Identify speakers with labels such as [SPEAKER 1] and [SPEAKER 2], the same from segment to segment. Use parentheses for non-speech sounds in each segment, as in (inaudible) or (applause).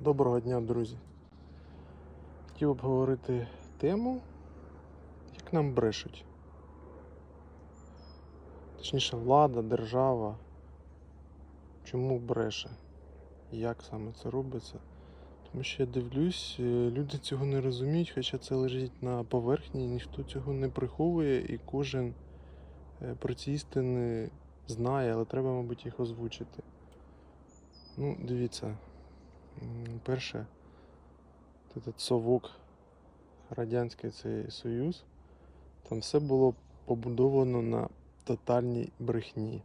[SPEAKER 1] Доброго дня, друзі. Хотів обговорити тему, як нам брешуть. Точніше, влада, держава. Чому бреше? Як саме це робиться? Тому що я дивлюсь, е, люди цього не розуміють, хоча це лежить на поверхні, ніхто цього не приховує, і кожен е, про ці істини знає, але треба, мабуть, їх озвучити. Ну, дивіться. Перше, от этот совок, Радянський цей Союз, там все було побудовано на тотальній брехні.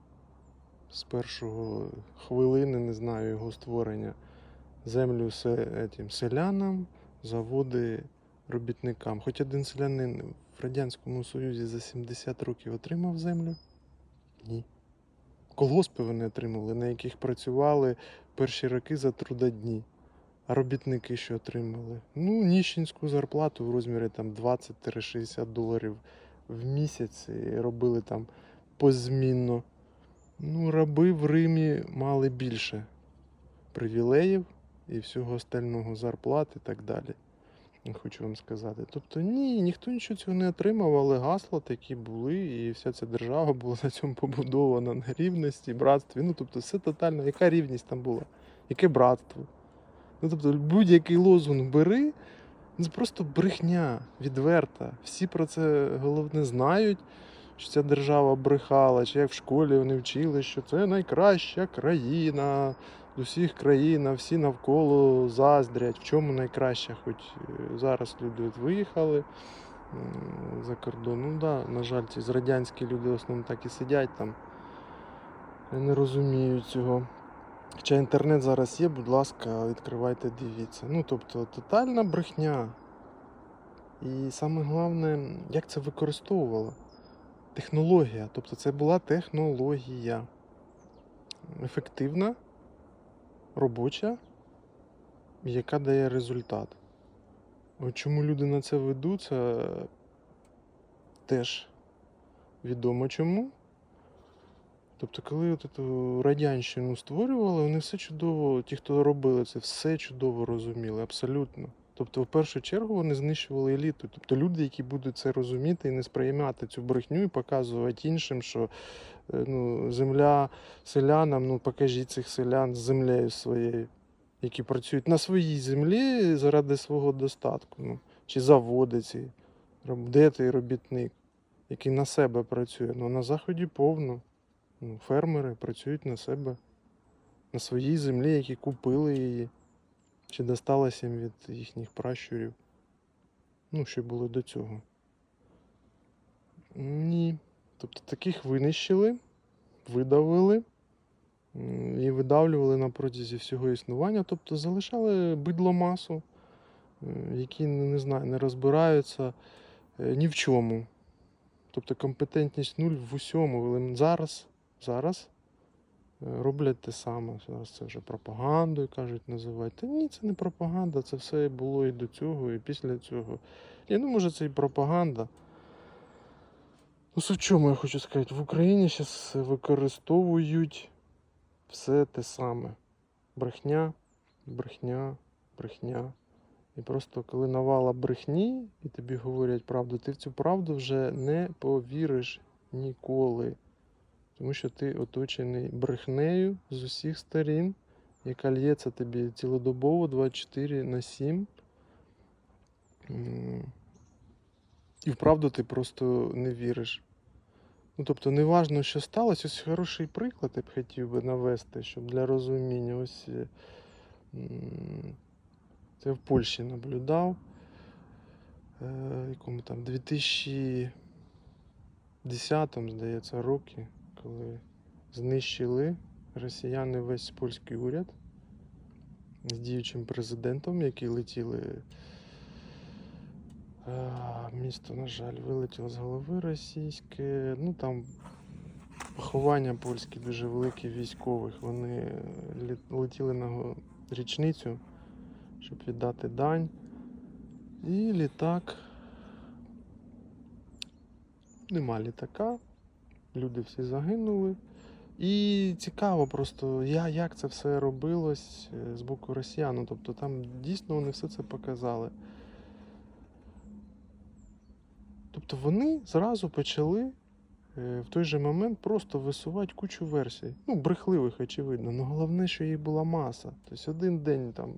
[SPEAKER 1] З першого хвилини, не знаю, його створення. Землю етім, селянам, заводи робітникам. Хоч один селянин в Радянському Союзі за 70 років отримав землю? Ні. Колгоспи вони отримали, на яких працювали перші роки за трудодні. Робітники що отримали? Ну, ніщенську зарплату в розмірі там 20-60 доларів в місяць і робили там позмінно. Ну, раби в Римі мали більше привілеїв і всього остального зарплат і так далі. Хочу вам сказати. Тобто ні, ніхто нічого цього не отримав, але гасла такі були, і вся ця держава була на цьому побудована на рівності, братстві. Ну, тобто, все тотально. Яка рівність там була? Яке братство? Ну, тобто, будь-який лозунг бери, це просто брехня відверта. Всі про це головне знають, що ця держава брехала, чи як в школі вони вчили, що це найкраща країна з усіх країн, всі навколо заздрять. В чому найкраща, хоч е, зараз люди виїхали за кордон. Ну да, на жаль, ці радянські люди в основному так і сидять там. і Не розуміють цього. Хоча інтернет зараз є, будь ласка, відкривайте, дивіться. Ну, тобто, тотальна брехня. І саме головне, як це використовувало. Технологія. Тобто це була технологія. Ефективна, робоча, яка дає результат. Чому люди на це ведуться, теж відомо чому. Тобто, коли от цю радянщину створювали, вони все чудово, ті, хто робили це, все чудово розуміли, абсолютно. Тобто, в першу чергу вони знищували еліту. Тобто люди, які будуть це розуміти і не сприймати цю брехню і показувати іншим, що е, ну, земля селянам, ну покажіть цих селян з землею своєю, які працюють на своїй землі заради свого достатку. Ну, чи заводи ці, де той робітник, який на себе працює. Ну, на заході повно. Фермери працюють на себе, на своїй землі, які купили її, чи досталося їм від їхніх пращурів. Ну, що було до цього. Ні. Тобто таких винищили, видавили і видавлювали на протязі всього існування. Тобто залишали бидломасу, е, які не, не знаю, не розбираються е, ні в чому. Тобто компетентність нуль в усьому. Зараз, зараз е, роблять те саме. Зараз це вже пропагандою кажуть, називають. Ні, це не пропаганда, це все було і до цього, і після цього. Я ну, може, це і пропаганда. Ну, в чому я хочу сказати, в Україні зараз використовують все те саме. Брехня, брехня, брехня. І просто коли навала брехні, і тобі говорять правду, ти в цю правду вже не повіриш ніколи. Тому що ти оточений брехнею з усіх сторін, яка лється тобі цілодобово 24 на 7. І вправду ти просто не віриш. Ну, тобто, неважно, що сталося, ось хороший приклад я б хотів би навести, щоб для розуміння. Ось е, це в Польщі наблюдав. Е, якому там 2010, здається, роки, коли знищили росіяни весь польський уряд з діючим президентом, які летіли. Місто, на жаль, вилетіло з голови російське. Ну там поховання польські дуже великі військових. Вони летіли на річницю, щоб віддати дань. І літак. Нема літака. Люди всі загинули. І цікаво просто, я, як це все робилось е, з боку росіян. Ну, Тобто там дійсно вони все це показали. Тобто вони зразу почали е, в той же момент просто висувати кучу версій. Ну, брехливих, очевидно. Ну головне, що їх була маса. Тобто один день там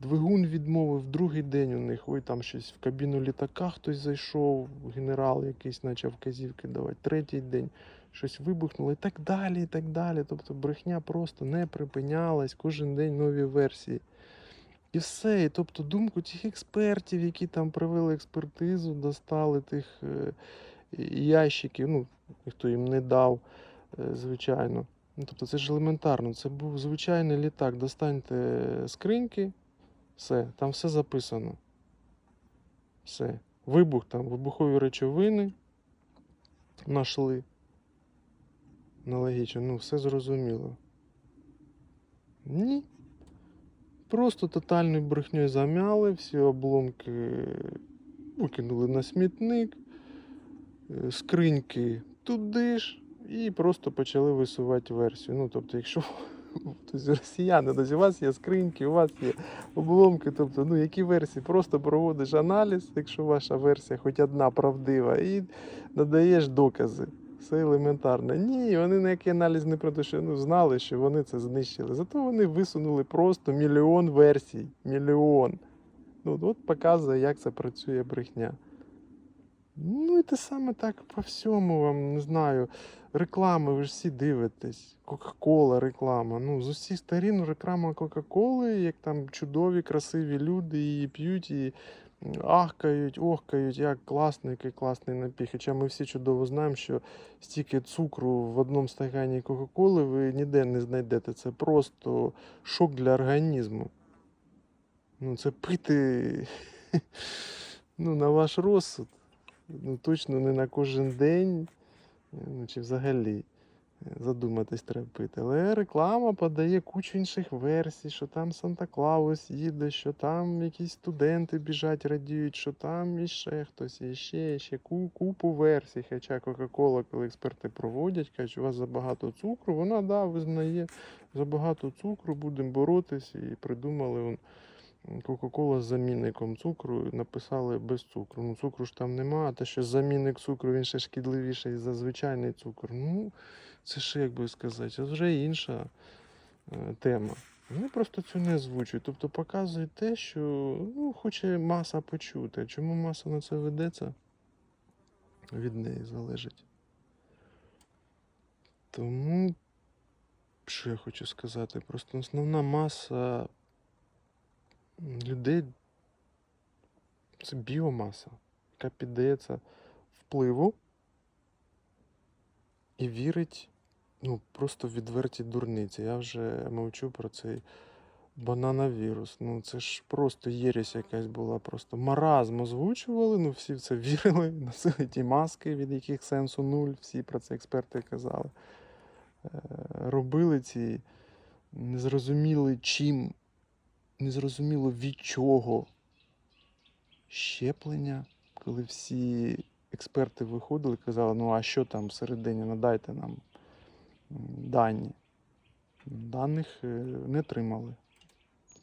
[SPEAKER 1] двигун відмовив, другий день у них, ой, там щось в кабіну літака хтось зайшов, генерал якийсь почав вказівки давати, третій день щось вибухнуло і так далі, і так далі. Тобто брехня просто не припинялась, кожен день нові версії. І все. І тобто думку тих експертів, які там провели експертизу, достали тих е, ящиків, ну, хто їм не дав, е, звичайно. Ну, тобто це ж елементарно. Це був звичайний літак. Достаньте скриньки, все, там все записано. Все. Вибух там, вибухові речовини знайшли. Аналогічно, ну, все зрозуміло. Ні. Просто тотальною брехньою замяли, всі обломки викинули на смітник, е, скриньки туди ж, і просто почали висувати версію. Ну, тобто, якщо тобто, росіяни, тобто, у вас є скриньки, у вас є обломки, тобто, ну, які версії? Просто проводиш аналіз, якщо ваша версія хоч одна правдива, і надаєш докази. Все елементарно. Ні, вони ніякий аналіз не про що ну, знали, що вони це знищили. Зато вони висунули просто мільйон версій. Мільйон. Ну, от показує, як це працює брехня. Ну і те саме так по всьому вам, не знаю. Реклами, ви ж всі дивитесь. Кока-кола, реклама. Ну, з усіх сторін реклама Кока-Коли, як там чудові, красиві люди її п'ють і ахкають, охкають, як класний, який класний напій. Хоча ми всі чудово знаємо, що стільки цукру в одному стакані Кока-Коли ви ніде не знайдете. Це просто шок для організму. Ну, це пити (laughs) ну, на ваш розсуд. Ну, точно не на кожен день, ну, чи взагалі задуматись треба пити. Але реклама подає кучу інших версій, що там Санта-Клаус їде, що там якісь студенти біжать, радіють, що там іще хтось, і ще, ще купу версій. Хоча Кока-Кола, коли експерти проводять, кажуть, у вас забагато цукру, вона да, визнає забагато цукру, будемо боротись і придумали. Кока-Кола з замінником цукру написали без цукру. Ну, цукру ж там нема, а те, що замінник цукру він ще шкідливіший за звичайний цукор. Ну, це ще, як би сказати, це вже інша е, тема. Вони просто цю не озвучують. Тобто показують те, що ну, хоче маса почути. Чому маса на це ведеться? Від неї залежить. Тому, що я хочу сказати, просто основна маса людей це біомаса, яка піддається впливу і вірить ну, просто в відверті дурниці. Я вже мовчу про цей банановірус. Ну це ж просто єресь якась була, просто маразм озвучували, ну всі в це вірили, (laughs) носили ті маски, від яких сенсу нуль, всі про це експерти казали. Е, Робили ці незрозуміли чим незрозуміло від чого щеплення, коли всі експерти виходили і казали, ну а що там всередині, надайте нам дані. Даних е, не тримали.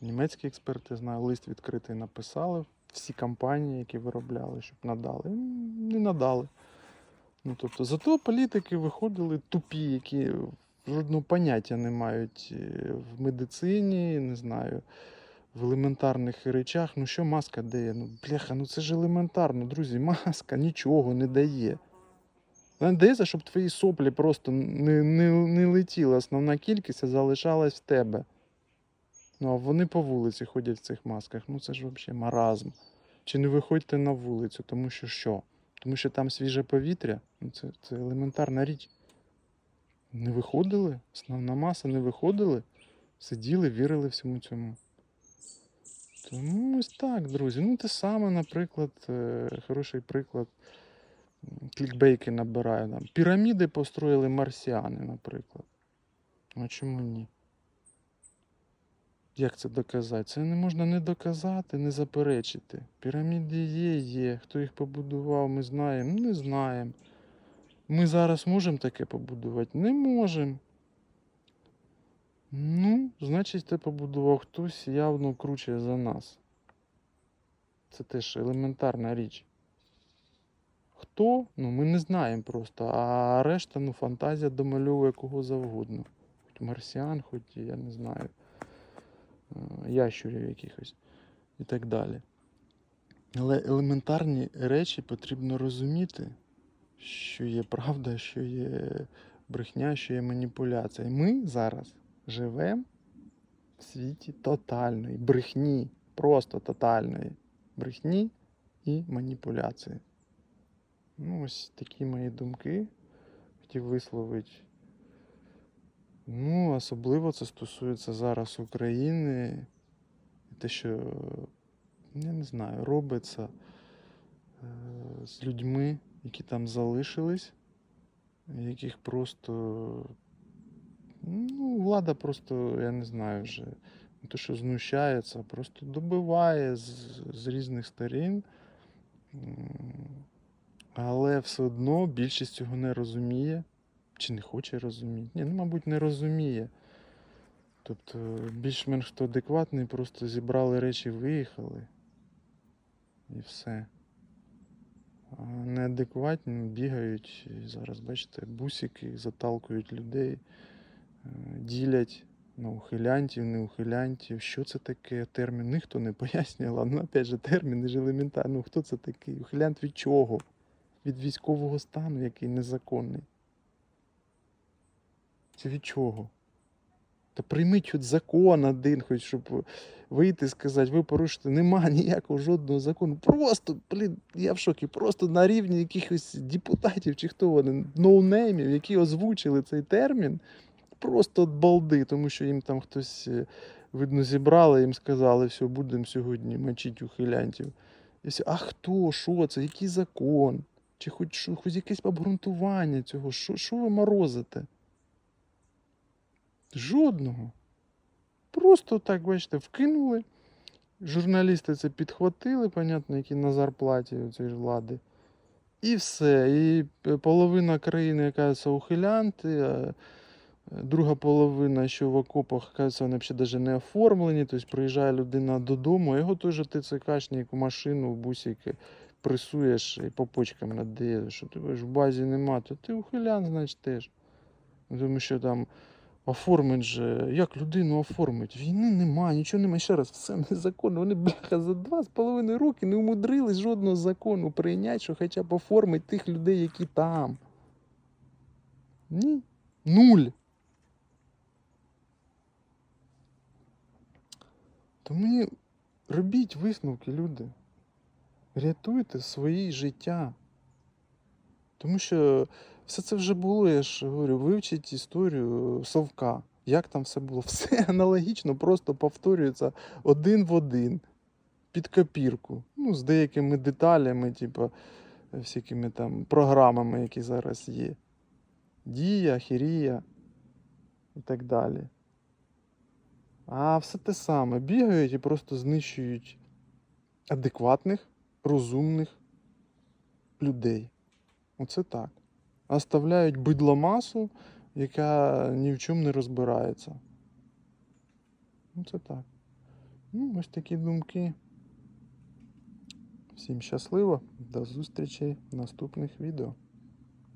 [SPEAKER 1] Німецькі експерти, знаю, лист відкритий написали, всі компанії, які виробляли, щоб надали. Не надали. Ну, тобто, зато політики виходили тупі, які жодного поняття не мають е, в медицині, не знаю, в елементарних речах. Ну що маска дає? Ну, бляха, ну це ж елементарно, друзі, (laughs) маска нічого не дає. Вона дається, щоб твої соплі просто не, не, не летіли. Основна кількість а залишалась в тебе. Ну, а вони по вулиці ходять в цих масках. Ну це ж взагалі маразм. Чи не виходьте на вулицю, тому що що? Тому що там свіже повітря, ну це, це елементарна річ. Не виходили, основна маса не виходили, сиділи, вірили всьому цьому. Тому ось так, друзі. Ну, те саме, наприклад, е, хороший приклад. Клікбейки набираю там. Піраміди построїли марсіани, наприклад. А чому ні? Як це доказати? Це не можна не доказати, не заперечити. Піраміди є, є. Хто їх побудував, ми знаємо. Ну, не знаємо. Ми зараз можемо таке побудувати? Не можемо. Ну, значить, це побудував хтось явно круче за нас. Це теж елементарна річ. Хто? Ну, ми не знаємо просто. А решта, ну, фантазія домальовує кого завгодно. Хоч марсіан, хоч я не знаю, е, ящурів якихось і так далі. Але елементарні речі потрібно розуміти, що є правда, що є брехня, що є маніпуляція. І ми зараз живемо в світі тотальної брехні, просто тотальної брехні і маніпуляції. Ну, ось такі мої думки хотів висловити. Ну, особливо це стосується зараз України. Те, що, я не знаю, робиться е, з людьми, які там залишились, яких просто. Ну, влада просто, я не знаю вже, не то, що знущається, просто добиває з, з різних сторін. Але все одно більшість цього не розуміє. Чи не хоче розуміти? Ні, ну, мабуть, не розуміє. Тобто, більш-менш хто адекватний, просто зібрали речі, виїхали. І все. А неадекватні бігають і зараз, бачите, бусики заталкують людей, ділять на ухилянтів, не ухилянтів. Що це таке? Термін ніхто не (laughs) пояснює, ладно, опять же, термін ж елементарно. Ну, хто це такий? Ухилянт від чого? Від військового стану, який незаконний. Чи від чого? Та прийміть хоч закон один, хоч щоб вийти і сказати, ви порушите, нема ніякого жодного закону. Просто, блін, я в шокі, просто на рівні якихось депутатів чи хто вони, ноунеймів, які озвучили цей термін, просто балди, тому що їм там хтось, е, видно, зібрали, їм сказали, все, будемо сьогодні мочити ухилянтів. І все, а хто, що це, який закон? Чи хоч, що- хоч якесь обґрунтування цього? Що, ви морозите? Жодного. Просто так, бачите, вкинули. Журналісти це підхватили, понятно, які на зарплаті цієї влади. І все. І половина країни, яка це ухилянти, друга половина, що в окопах, кажеться, вони взагалі навіть не оформлені. Тобто приїжджає людина додому, а його теж ТЦКшник в машину, в бусики пресуєш і по почкам надає, що ти в базі нема, то ти ухилян, значить теж. Тому що там оформить же, як людину оформить? Війни немає, нічого немає. Ще раз, все незаконно. Вони, бляха, за два з половиною роки не умудрились жодного закону прийняти, що хоча б оформить тих людей, які там. Ні. Нуль. Тому робіть висновки, люди. Рятуйте свої життя. Тому що все це вже було, я ж говорю, вивчіть історію Совка. Як там все було? (laughs) Все аналогічно, просто повторюється один в один. Під копірку. Ну, з деякими деталями, типу, всякими там програмами, які зараз є. Дія, хірія і так далі. А все те саме. Бігають і просто знищують адекватних, розумних людей. Оце так. Оставляють бидломасу, яка ні в чому не розбирається. Ну, це так. Ну, ось такі думки. Всім щасливо, до зустрічі в наступних відео.